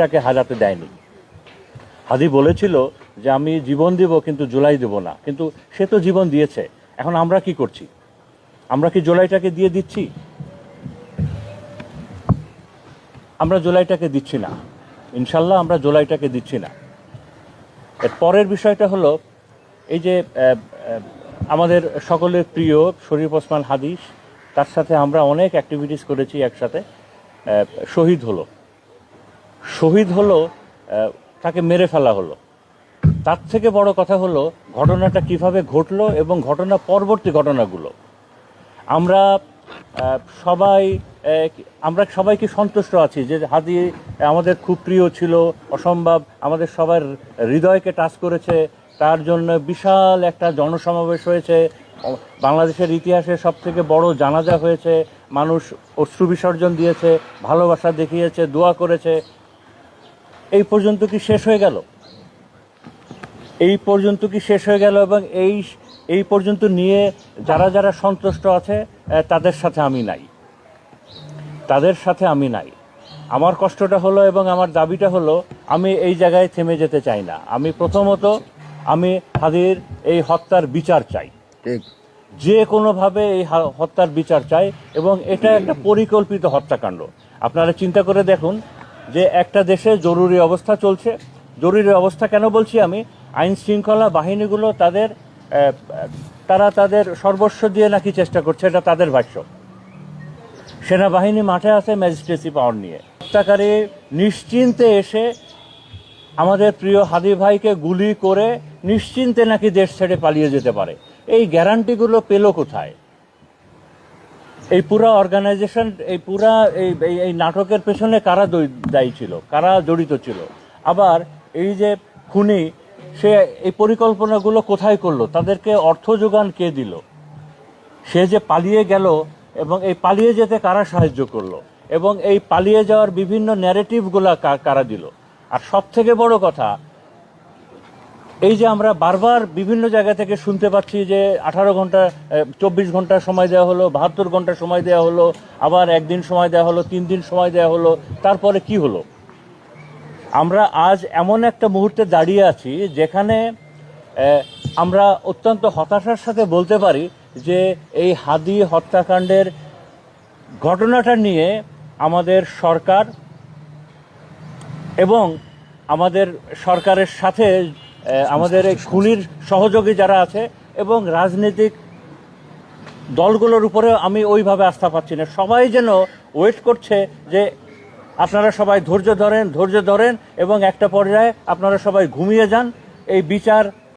তাকে হাজাতে দেয়নি। হাদি বলেছিল যে আমি জীবন দিব কিন্তু জুলাই দেব না। কিন্তু সে তো জীবন দিয়েছে। এখন আমরা কি করছি? আমরা কি জুলাইটাকে দিয়ে দিচ্ছি? আমরা জুলাইটাকে দিচ্ছি না। ইনশাল্লাহ আমরা জুলাইটাকে দিচ্ছি না। এর পরের বিষয়টা হলো, এই যে আমাদের সকলের প্রিয় শরীফ ওসমান হাদিস, তার সাথে আমরা অনেক অ্যাক্টিভিটিস করেছি একসাথে। শহীদ হলো। শহীদ হলো তাকে মেরে ফেলা হলো। তার থেকে বড় কথা হলো, ঘটনাটা কীভাবে ঘটলো এবং ঘটনা পরবর্তী ঘটনাগুলো। আমরা সবাই আমরা সবাই কি সন্তুষ্ট আছি যে হাদি আমাদের খুব প্রিয় ছিল, অসম্ভব, আমাদের সবার হৃদয়কে টাচ করেছে, তার জন্য বিশাল একটা জনসমাবেশ হয়েছে, বাংলাদেশের ইতিহাসে সব থেকে বড় জানাজা হয়েছে, মানুষ অশ্রু বিসর্জন দিয়েছে, ভালোবাসা দেখিয়েছে, দোয়া করেছে এই পর্যন্ত কি শেষ হয়ে গেল? এই পর্যন্ত কি শেষ হয়ে গেল এবং এই এই পর্যন্ত নিয়ে যারা যারা সন্তুষ্ট আছে তাদের সাথে আমি নাই। তাদের সাথে আমি নাই। আমার কষ্টটা হলো এবং আমার দাবিটা হলো আমি এই জায়গায় থেমে যেতে চাই না। আমি প্রথমত আমি হাদির এই হত্যার বিচার চাই। যে কোনোভাবে এই হত্যার বিচার চাই এবং এটা একটা পরিকল্পিত হত্যাকাণ্ড। আপনারা চিন্তা করে দেখুন যে একটা দেশে জরুরি অবস্থা চলছে। জরুরি অবস্থা কেন বলছি আমি? আইন শৃঙ্খলা বাহিনীগুলো তাদের তারা তাদের সর্বস্ব দিয়ে নাকি চেষ্টা করছে, এটা তাদের ভাষ্য। সেনাবাহিনী মাঠে আছে ম্যাজিস্ট্রেসি পাওয়ার নিয়ে। হত্যাকারী নিশ্চিন্তে এসে আমাদের প্রিয় হাদি ভাইকে গুলি করে নিশ্চিন্তে নাকি দেশ ছেড়ে পালিয়ে যেতে পারে। এই গ্যারান্টিগুলো পেল কোথায়? এই পুরা অর্গানাইজেশন এই পুরা এই, এই- নাটকের পেছনে কারা দায়ী ছিল? কারা জড়িত ছিল? আবার এই যে খুনি, সে এই পরিকল্পনাগুলো কোথায় করল? তাদেরকে অর্থ যোগান কে দিল? সে যে পালিয়ে গেল এবং এই পালিয়ে যেতে কারা সাহায্য করল? এবং এই পালিয়ে যাওয়ার বিভিন্ন ন্যারেটিভগুলা কারা দিল? আর সব থেকে বড় কথা এই যে আমরা বারবার বিভিন্ন জায়গা থেকে শুনতে পাচ্ছি যে আঠারো ঘণ্টা চব্বিশ ঘণ্টা সময় দেওয়া হলো, বাহাত্তর ঘণ্টা সময় দেওয়া হলো, আবার একদিন সময় দেওয়া হলো, তিন দিন সময় দেওয়া হলো, তারপরে কি হলো? আমরা আজ এমন একটা মুহূর্তে দাঁড়িয়ে আছি যেখানে আমরা অত্যন্ত হতাশার সাথে বলতে পারি যে এই হাদি হত্যাকাণ্ডের ঘটনাটা নিয়ে আমাদের সরকার এবং আমাদের সরকারের সাথে আমাদের এই খুনির সহযোগী যারা আছে এবং রাজনৈতিক দলগুলোর উপরে আমি ওইভাবে আস্থা পাচ্ছি না। সবাই যেন ওয়েট করছে যে আপনারা সবাই ধৈর্য ধরেন ধৈর্য ধরেন এবং একটা পর্যায়ে আপনারা সবাই ঘুমিয়ে যান। এই বিচার